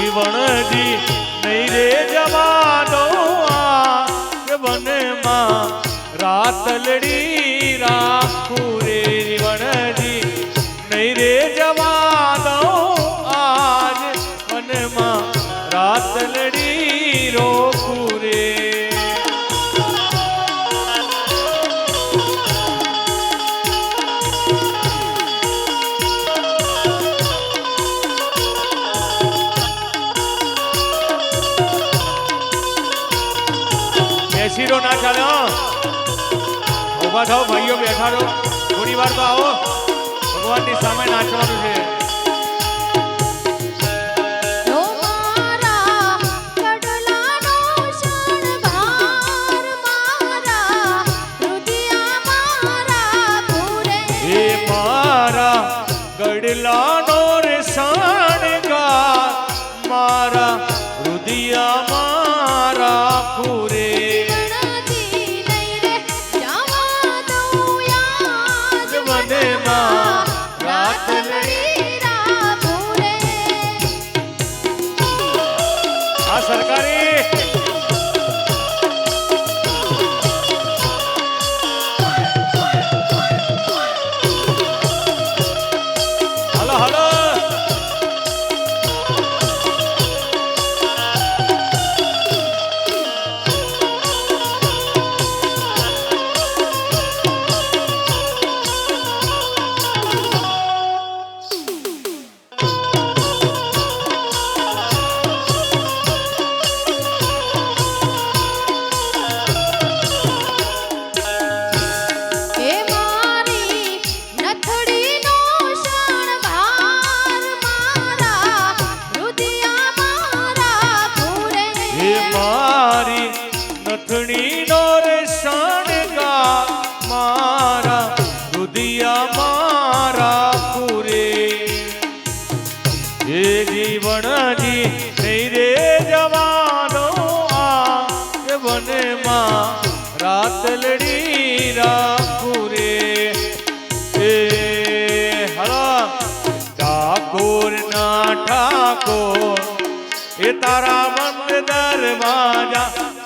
જીવણજી નહીં રે જવાનો આ વનમાં રાત લડી રાખું બેસી રહો ના ચાલે હો. ઊભા થાઓ ભાઈઓ બેઠા રહો થોડી વાર તો આવો ભગવાનની સામે નાચવાનું છે ઓ મારા કડલાનો શણગાર મારા રુદિયા મારા પૂરે હે મારા ગડલાનો રે શણગાર મારા રુદિયા મારા પૂરે આ સરકારી નથણીનો રે શણગાર, મારા રુદિયા મારા પૂરે. હે જીવણજી નહીં રે જવાનો આ વનમાં રાતલડી રાખું રે હે હલા ઠાકોર ના ઠાકોર, એ તારા મંદ દરવાજા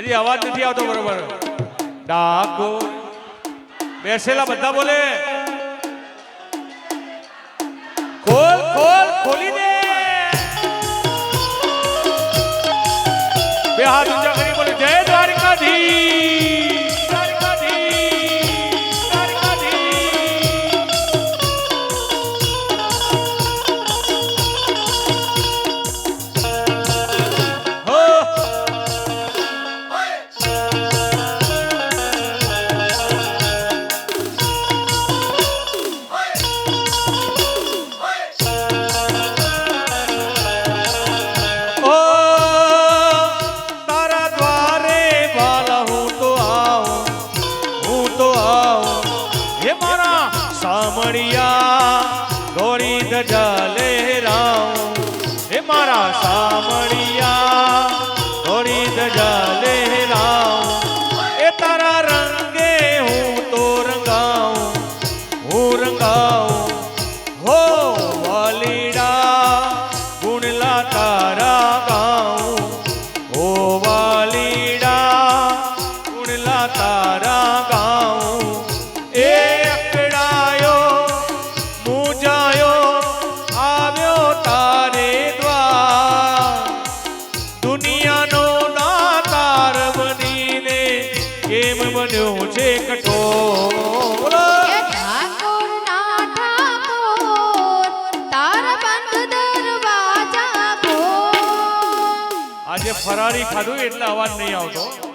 હજી અવાજ નથી આવતો બરોબર ડાકો બેસેલા બધા બોલે ખોલ ખોલ ખોલી દે બે હાથ સામળિયા ગોરી ધજા રામ. હે મારા સામળિયા ગોરી ધજા રામ. એ તારા રંગે હું તો રંગાઉં, હું રંગાઉં. હો વાલીડા, ગુણલા તારા ગાઉં. હો વાલીડા, ગુણલા તારા ગાઉં. ફરારી ખાધું એટલે અવાજ નહીં આવતો.